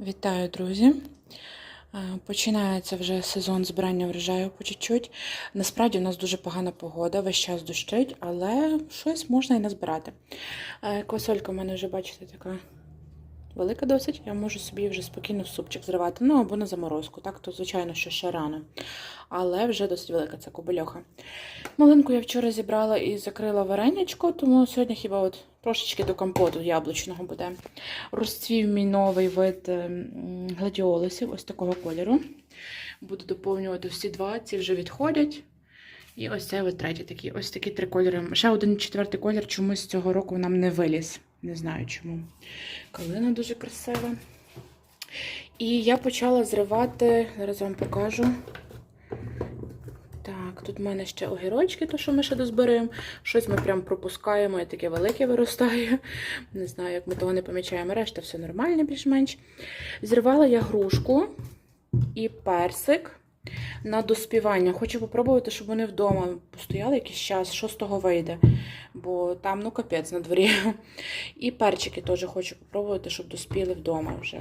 Вітаю, друзі! Е, Починається вже сезон збирання врожаю по чуть-чуть. Насправді у нас дуже погана погода, весь час дощить, але щось можна і назбирати. Косолька Квасолька в мене вже, бачите, така велика досить. Я можу собі вже спокійно в супчик зривати. Ну або на заморозку. Так, то, звичайно, що ще рано. Але вже досить велика ця кобельоха. Малинку я вчора зібрала і закрила варенячко, тому сьогодні хіба от трошечки до компоту яблучного буде. Розцвів мій новий вид ем, гладіолусів, ось такого кольору. Буду доповнювати всі два, ці вже відходять. І ось цей от третій такий. Ось такі три кольори. Ще один четвертий колір чомусь цього року нам не виліз. Не знаю чому. Калина дуже красива. І я почала зривати, зараз вам покажу. Так, тут в мене ще огірочки, то що ми ще дозберемо. Щось ми прям пропускаємо, і таке велике виростає. Не знаю, як ми того не помічаємо. Решта все нормально, більш-менш. Зірвала я грушку і персик на доспівання. Хочу попробувати, щоб вони вдома постояли якийсь час, що з того вийде. Бо там, ну, капець на дворі. І перчики теж хочу попробувати, щоб доспіли вдома вже.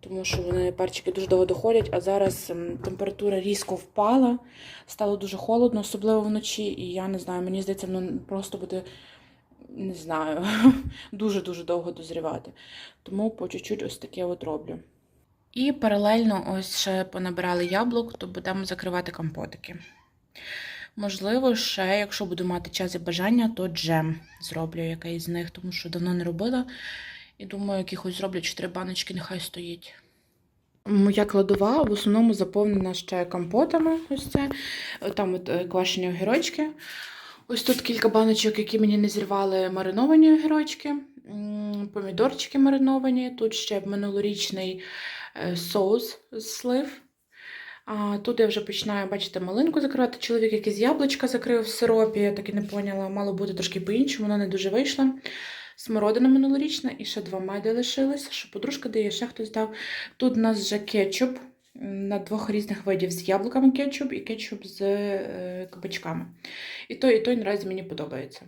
Тому що вони перчики дуже довго доходять, а зараз температура різко впала, стало дуже холодно, особливо вночі. І я не знаю, мені здається, воно просто буде, не знаю, дуже-дуже довго дозрівати. Тому по чуть-чуть ось таке от роблю. І паралельно ось ще понабирали яблук, то будемо закривати компотики. Можливо, ще, якщо буду мати час і бажання, то джем зроблю якийсь з них, тому що давно не робила. І думаю, якихось зроблю 4 баночки, нехай стоїть. Моя кладова в основному заповнена ще компотами. Ось це. Там от е, квашені огірочки. Ось тут кілька баночок, які мені не зірвали мариновані огірочки, помідорчики мариновані. Тут ще минулорічний соус з слив. Тут я вже починаю, бачите, малинку закривати. Чоловік якийсь яблучка закрив в сиропі, я так і не поняла. Мало бути трошки по-іншому, воно не дуже вийшло. Смородина минулорічна і ще два меди лишилися, що подружка дає, ще хтось дав. Тут у нас вже кетчуп на двох різних видів з яблуками кетчуп і кетчуп з е, кабачками. І той, і той наразі мені подобається.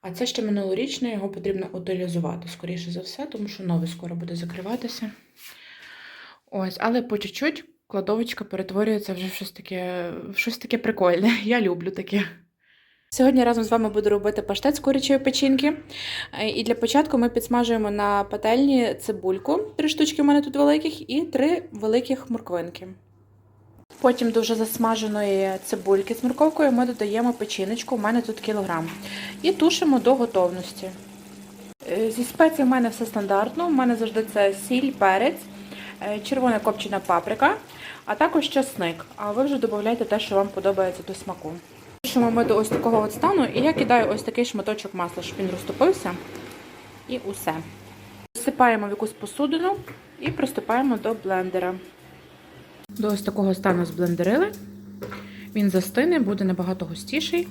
А це ще минулорічне, його потрібно утилізувати, скоріше за все, тому що новий скоро буде закриватися. Ось, але по чуть-чуть кладовочка перетворюється вже в щось таке, в щось таке прикольне. Я люблю таке. Сьогодні разом з вами буду робити паштет з курячої печінки. Е, І для початку ми підсмажуємо на пательні цибульку, три штучки в мене тут великих, і три великих морквинки. Потім до вже засмаженої цибульки з морковкою ми додаємо печіночку, у мене тут кілограм. І тушимо до готовності. Е, Зі спецій в мене все стандартно. У мене завжди це сіль, перець, червона копчена паприка, а також часник. А ви вже додавайте те, що вам подобається до смаку. Тушимо ми до ось такого от стану, і я кидаю ось такий шматочок масла, щоб він розтопився. І усе. Всипаємо в якусь посудину і приступаємо до блендера. До ось такого стану зблендерили. Він застине, буде набагато густіший.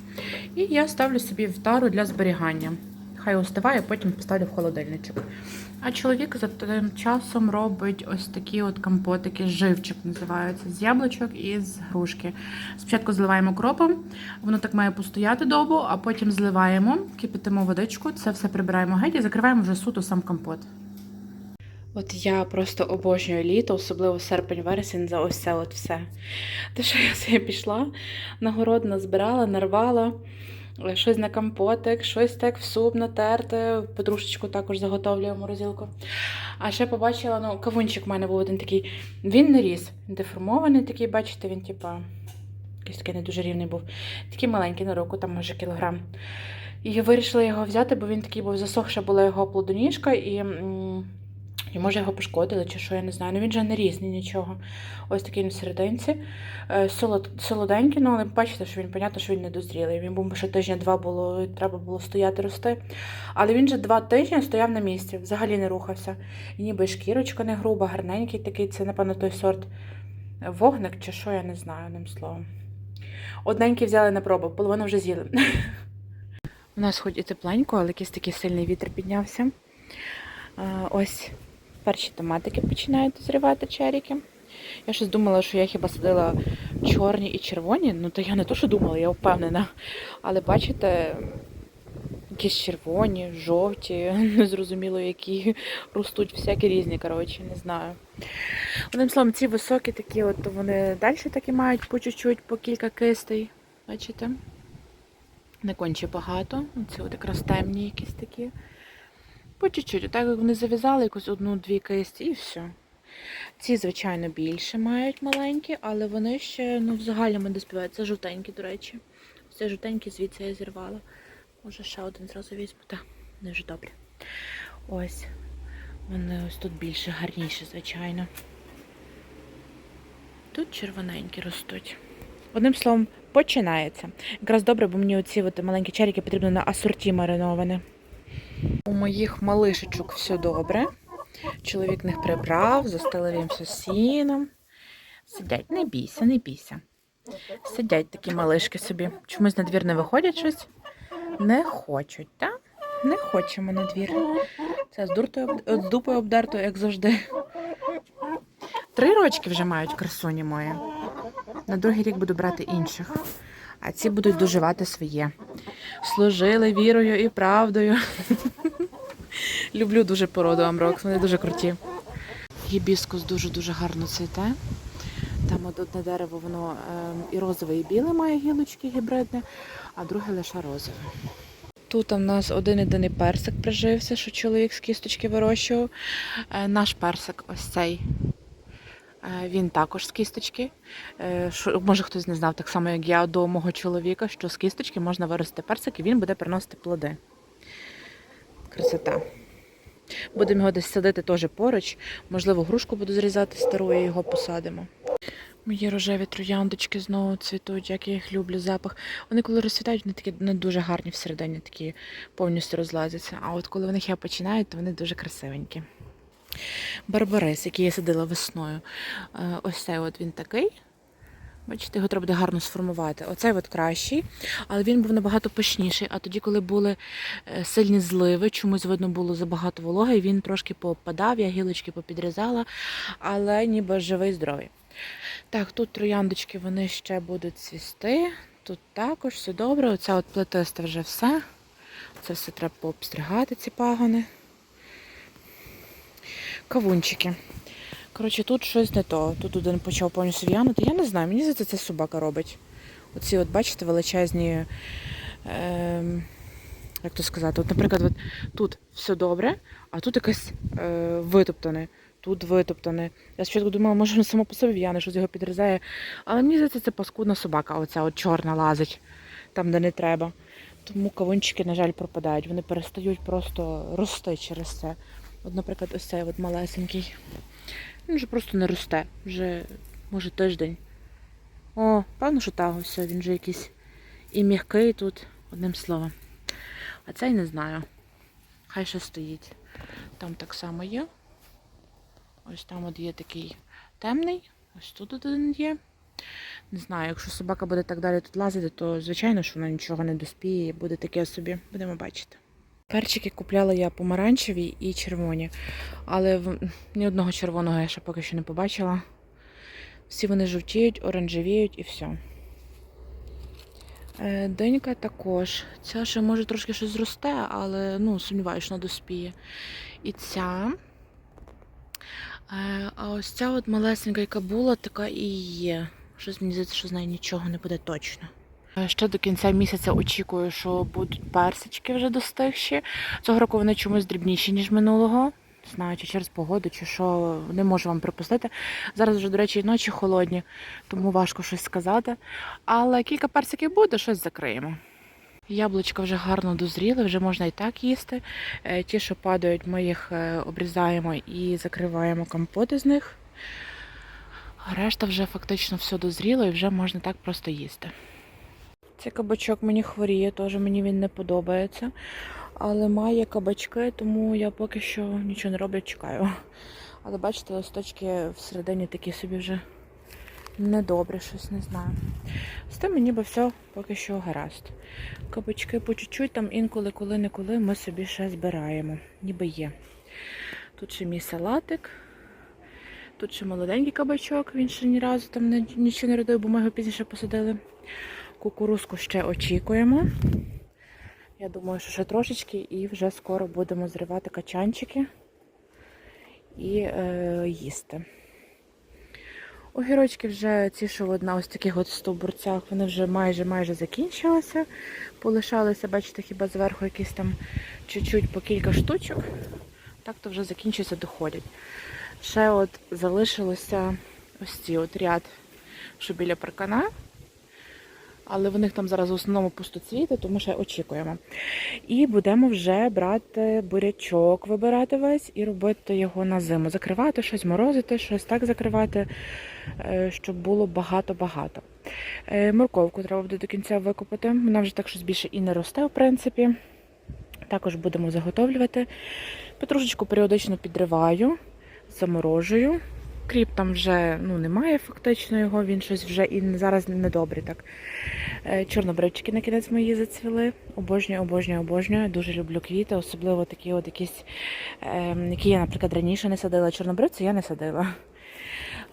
І я ставлю собі в тару для зберігання. Хай остиває, потім поставлю в холодильничок. А чоловік за тим часом робить ось такі от компотики, живчик називаються, з яблучок і з грушки. Спочатку зливаємо кропом, воно так має постояти довго, а потім зливаємо, кипятимо водичку, це все прибираємо геть і закриваємо вже суто сам компот. От я просто обожнюю літо, особливо серпень-вересень за ось це от все. Те, що я пішла, на город назбирала, нарвала, щось на компотик, щось так в суп натерти, петрушечку також заготовлюю морозилку. А ще побачила, ну, кавунчик в мене був один такий, він не ріс, деформований такий, бачите, він типа якийсь такий не дуже рівний був. Такий маленький на руку, там може кілограм. І вирішила його взяти, бо він такий був засохша була його плодоніжка, і, і може його пошкодили, чи що, я не знаю. Ну він же не різний нічого. Ось такий він серединці. Е, Солод, солоденький, ну але бачите, що він, понятно, що він не дозрілий. Він був ще тижня-два було, і треба було стояти рости. Але він же два тижні стояв на місці, взагалі не рухався. І ніби шкірочка не груба, гарненький такий, це, напевно, той сорт вогник, чи що, я не знаю, одним словом. Одненький взяли на пробу, половину вже з'їли. У нас хоч і тепленько, але якийсь такий сильний вітер піднявся. Ось перші томатики починають дозрівати черіки. Я щось думала, що я хіба садила чорні і червоні. Ну, то я не то, що думала, я впевнена. Але бачите, якісь червоні, жовті, незрозуміло, які ростуть всякі різні, коротше, не знаю. Одним словом, ці високі такі, от вони далі такі мають по чуть-чуть, по кілька кистей. Бачите? Не конче багато. Ці от якраз темні якісь такі. По чуть-чуть. Отак як вони зав'язали якусь одну-дві кисті і все. Ці, звичайно, більше мають маленькі, але вони ще ну, в загальному не співають. Це жовтенькі, до речі. Це жовтенькі, звідси я зірвала. Може ще один зразу візьму. Так, вони вже добрі. Ось. Вони ось тут більше гарніші, звичайно. Тут червоненькі ростуть. Одним словом, починається. Якраз добре, бо мені оці от маленькі черіки потрібно на асорті мариноване. У моїх малишечок все добре. Чоловік них прибрав, застелив їм все сіном. Сидять, не бійся, не бійся. Сидять такі малишки собі. Чомусь на двір не виходять щось. Не хочуть, так? Не хочемо на двір. Це з, дупою обдертою, як завжди. Три рочки вже мають красуні мої. На другий рік буду брати інших. А ці будуть доживати своє. Служили вірою і правдою. Люблю дуже породу Амрокс, вони дуже круті. Гібіскус дуже-дуже гарно цвіте. Там одне дерево, воно ем, і розове, і біле має гілочки гібридне, а друге лише розове. Тут в нас один єдиний персик прижився, що чоловік з кісточки вирощував. Е, Наш персик ось цей. Е, Він також з кісточки. Е, може хтось не знав, так само як я до мого чоловіка, що з кісточки можна вирости персик і він буде приносити плоди. Красота. Будемо його десь садити теж поруч. Можливо, грушку буду зрізати стару і його посадимо. Мої рожеві трояндочки знову цвітуть, як я їх люблю, запах. Вони коли розцвітають, вони такі не дуже гарні всередині, такі повністю розлазяться. А от коли вони ще починають, то вони дуже красивенькі. Барбарис, який я садила весною. Е, Ось цей от він такий. Бачите, його треба буде гарно сформувати. Оцей от кращий, але він був набагато пишніший. А тоді, коли були е, сильні зливи, чомусь видно було забагато вологи, він трошки попадав, я гілочки попідрізала, але ніби живий, здоровий. Так, тут трояндочки вони ще будуть цвісти. Тут також все добре. Оця от плетиста вже все. Це все треба пообстригати, ці пагони. Кавунчики. Коротше, тут щось не то. Тут один почав повністю в'янути. Я не знаю, мені здається, це собака робить. Оці, от, бачите, величезні. Е, як то сказати, от, наприклад, от, тут все добре, а тут якесь е, витоптане, тут витоптане. Я спочатку думала, може воно само по собі в'яне, щось його підрізає. Але мені здається, це паскудна собака, оця от чорна лазить там, де не треба. Тому кавунчики, на жаль, пропадають. Вони перестають просто рости через це. От, наприклад, ось цей от малесенький. Він вже просто не росте. Вже, може, тиждень. О, певно, що так, ось він вже якийсь і м'який тут, одним словом. А цей не знаю. Хай ще стоїть. Там так само є. Ось там от є такий темний. Ось тут один є. Не знаю, якщо собака буде так далі тут лазити, то звичайно, що вона нічого не доспіє і буде таке собі. Будемо бачити. Перчики купляла я помаранчеві і червоні, але ні одного червоного я ще поки що не побачила. Всі вони жовтіють, оранжевіють і все. Денька також. Ця ще може трошки щось зросте, але ну, сумніваюся, що доспіє. І ця. Е, А ось ця от малесенька, яка була, така і є. Щось мені здається, що з нею нічого не буде точно. Е, Ще до кінця місяця очікую, що будуть персички вже достигші. Цього року вони чомусь дрібніші, ніж минулого. Не знаю, чи через погоду, чи що, не можу вам припустити. Зараз вже, до речі, ночі холодні, тому важко щось сказати. Але кілька персиків буде, щось закриємо. Яблучка вже гарно дозріли, вже можна і так їсти. Е, Ті, що падають, ми їх е, обрізаємо і закриваємо компоти з них. Решта вже фактично все дозріло і вже можна так просто їсти. Цей кабачок мені хворіє, теж мені він не подобається. Але має кабачки, тому я поки що нічого не роблю, чекаю. Але бачите, листочки всередині такі собі вже недобре, щось не знаю. З тим ніби все поки що гаразд. Кабачки по чуть-чуть, там інколи, коли-неколи ми собі ще збираємо. Ніби є. Тут ще мій салатик. Тут ще молоденький кабачок, він ще ні разу там нічого не родив, бо ми його пізніше посадили. Кукурузку ще очікуємо. Я думаю, що ще трошечки і вже скоро будемо зривати качанчики і е, їсти. Огірочки вже ці, що от на ось таких от стовбурцях, вони вже майже майже закінчилися. Полишалися, бачите, хіба зверху якісь там чуть-чуть по кілька штучок. Так то вже закінчується, доходять. Ще от залишилося ось ці от ряд, що біля паркана. Але в них там зараз в основному пустоцвіти, тому ще очікуємо. І будемо вже брати бурячок, вибирати весь і робити його на зиму. Закривати щось, морозити, щось так закривати, е, щоб було багато-багато. Е, Морковку треба буде до кінця викопати. Вона вже так щось більше і не росте, в принципі. Також будемо заготовлювати. Петрушечку періодично підриваю, заморожую. Кріп там вже ну, немає фактично його, він щось вже і зараз недобрий. Так. Е, Чорнобривчики на кінець мої зацвіли. Обожнюю, обожнюю, обожнюю. Дуже люблю квіти, особливо такі от якісь, ем, які я, наприклад, раніше не садила. Чорнобривці я не садила.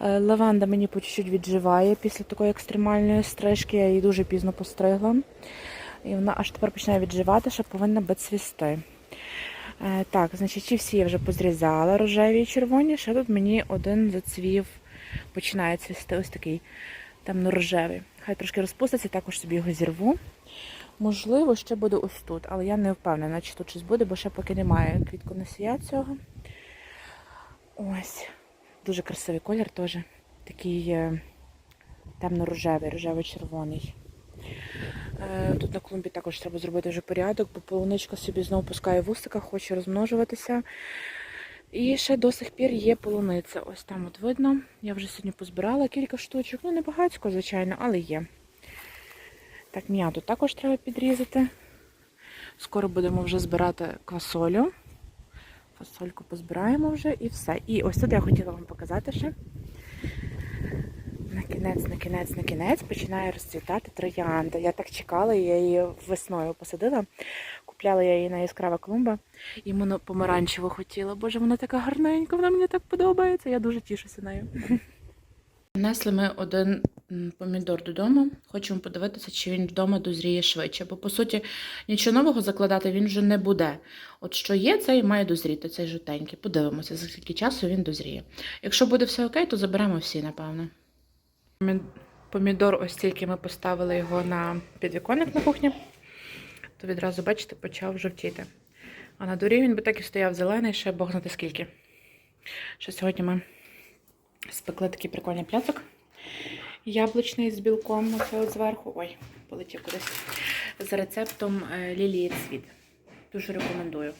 Е, Лаванда мені по чуть-чуть відживає після такої екстремальної стрижки. Я її дуже пізно постригла. І вона аж тепер починає відживати, що повинна цвісти. Е, Так, значить, ці всі я вже позрізала рожеві і червоні. Ще тут мені один зацвів, починає цвісти ось такий темно-рожевий. Хай трошки розпуститься, також собі його зірву. Можливо, ще буде ось тут, але я не впевнена, чи тут щось буде, бо ще поки немає квітконосія цього. Ось. Дуже красивий колір теж. Такий е, темно-рожевий, рожево-червоний. Е, Тут на клумбі також треба зробити вже порядок, бо полуничка собі знову пускає вусика, хоче розмножуватися. І ще до сих пір є полуниця. Ось там от видно. Я вже сьогодні позбирала кілька штучок. Ну, не багатько, звичайно, але є. Так, м'яту також треба підрізати. Скоро будемо вже збирати квасолю. Фасольку позбираємо вже і все. І ось тут я хотіла вам показати ще. На кінець, на кінець, на кінець починає розцвітати троянда. Я так чекала, я її весною посадила. Купляла я її на яскрава клумба. І воно помаранчево хотіла. Боже, вона така гарненька, вона мені так подобається. Я дуже тішуся нею. Внесли ми один помідор додому. Хочемо подивитися, чи він вдома дозріє швидше. Бо, по суті, нічого нового закладати він вже не буде. От що є, це і має дозріти, цей жовтенький. Подивимося, за скільки часу він дозріє. Якщо буде все окей, то заберемо всі, напевно. Помі- Помідор, ось тільки ми поставили його на підвіконник на кухні, то відразу, бачите, почав жовтіти. А на дворі він би так і стояв зелений, ще Бог знати скільки. Ще сьогодні ми спекли такий прикольний пляцок. Яблучний з білком, от зверху. Ой, полетів кудись. За рецептом е, лілії цвіт. Дуже рекомендую.